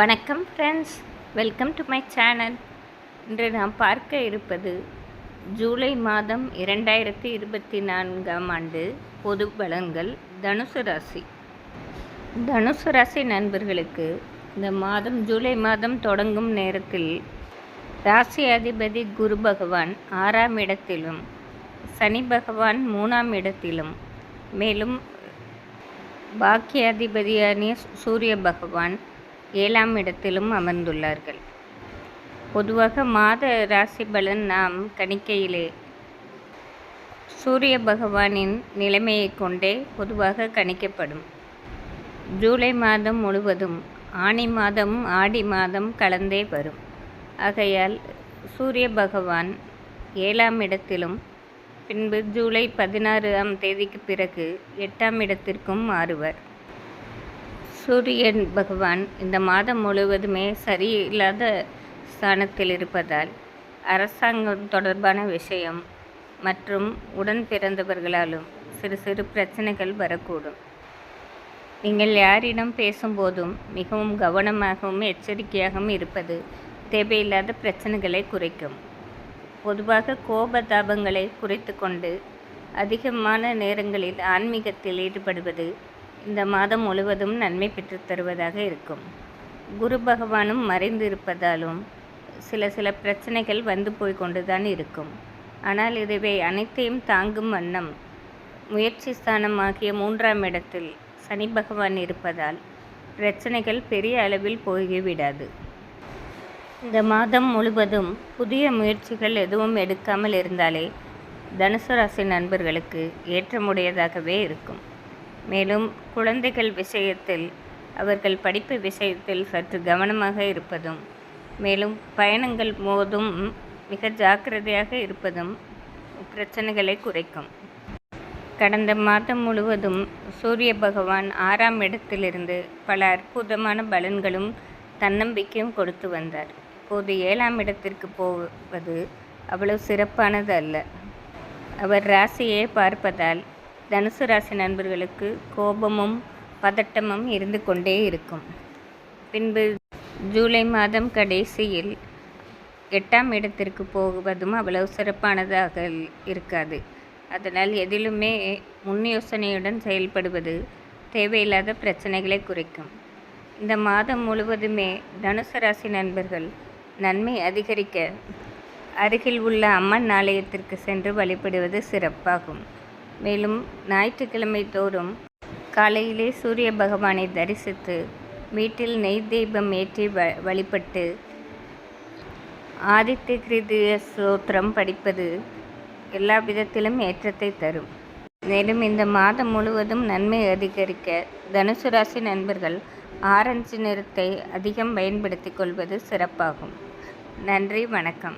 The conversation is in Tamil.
வணக்கம் friends welcome to my channel இன்று நாம் பார்க்க இருப்பது ஜூலை மாதம் இரண்டாயிரத்தி இருபத்தி நான்காம் ஆண்டு பொது பலன்கள் தனுசு ராசி. தனுசு ராசி நண்பர்களுக்கு இந்த மாதம் ஜூலை மாதம் தொடங்கும் நேரத்தில் ராசி அதிபதி குரு பகவான் ஆறாம் இடத்திலும் சனி பகவான் மூணாம் இடத்திலும். மேலும் பாக்கியாதிபதியான சூரிய பகவான் ஏழாம் இடத்திலும் அமர்ந்துள்ளார்கள். பொதுவாக மாத ராசி பலன் நாம் கணிக்கையிலே சூரிய பகவானின் நிலைமையை கொண்டே பொதுவாக கணிக்கப்படும். ஜூலை மாதம் முழுவதும் ஆணி மாதம் ஆடி மாதம் கலந்தே வரும். ஆகையால் சூரிய பகவான் ஏழாம் இடத்திலும் பின்பு ஜூலை பதினாறாம் தேதிக்கு பிறகு எட்டாம் இடத்திற்கும் மாறுவர். சூரியன் பகவான் இந்த மாதம் முழுவதுமே சரியில்லாத ஸ்தானத்தில் இருப்பதால் அரசாங்கம் தொடர்பான விஷயம் மற்றும் உடன் பிறந்தவர்களாலும் சிறு சிறு பிரச்சனைகள் வரக்கூடும். நீங்கள் யாரிடம் பேசும்போதும் மிகவும் கவனமாகவும் எச்சரிக்கையாகவும் இருப்பது தேவையில்லாத பிரச்சனைகளை குறைக்கும். பொதுவாக கோபதாபங்களை குறைத்து கொண்டு அதிகமான நேரங்களில் ஆன்மீகத்தில் ஈடுபடுவது இந்த மாதம் முழுவதும் நன்மை பெற்றுத் தருவதாக இருக்கும். குரு பகவானும் மறைந்து இருப்பதாலும் சில சில பிரச்சனைகள் வந்து போய் கொண்டுதான் இருக்கும். ஆனால் இதுவே அனைத்தையும் தாங்கும் வண்ணம் முயற்சி ஸ்தானமாகிய மூன்றாம் இடத்தில் சனி பகவான் இருப்பதால் பிரச்சனைகள் பெரிய அளவில் போய்விடாது இந்த மாதம் முழுவதும் புதிய முயற்சிகள் எதுவும் எடுக்காமல் இருந்தாலே தனுசு ராசி நண்பர்களுக்கு ஏற்றமுடையதாகவே இருக்கும். மேலும் குழந்தைகள் விஷயத்தில் அவர்கள் படிப்பு விஷயத்தில் சற்று கவனமாக இருப்பதும் மேலும் பயணங்கள் போதும் மிக ஜாக்கிரதையாக இருப்பதும் பிரச்சனைகளை குறைக்கும். கடந்த மாதம் முழுவதும் சூரிய பகவான் ஆறாம் இடத்திலிருந்து பல அற்புதமான பலன்களும் தன்னம்பிக்கையும் கொடுத்து வந்தார். இப்போது ஏழாம் இடத்திற்கு போவது அவ்வளவு சிறப்பானது அல்ல. அவர் ராசியை பார்ப்பதால் தனுசு ராசி நண்பர்களுக்கு கோபமும் பதட்டமும் இருந்து கொண்டே இருக்கும். பின்பு ஜூலை மாதம் கடைசியில் எட்டாம் இடத்திற்கு போவதும் அவ்வளவு சிறப்பானதாக இருக்காது. அதனால் எதிலுமே முன் யோசனையுடன் செயல்படுவது தேவையில்லாத பிரச்சனைகளை குறைக்கும். இந்த மாதம் முழுவதுமே தனுசு ராசி நண்பர்கள் நன்மை அதிகரிக்க அருகில் உள்ள அம்மன் ஆலயத்திற்கு சென்று வழிபடுவது சிறப்பாகும். மேலும் ஞாயிற்றுக்கிழமை தோறும் காலையிலே சூரிய பகவானை தரிசித்து வீட்டில் நெய் தீபம் ஏற்றி வ வழிபட்டு ஆதித்ய கிருதிய சோத்திரம் படிப்பது எல்லா விதத்திலும் ஏற்றத்தை தரும். மேலும் இந்த மாதம் முழுவதும் நன்மை அதிகரிக்க தனுசு ராசி நண்பர்கள் ஆரஞ்சு நிறத்தை அதிகம் பயன்படுத்தி கொள்வது சிறப்பாகும். நன்றி வணக்கம்.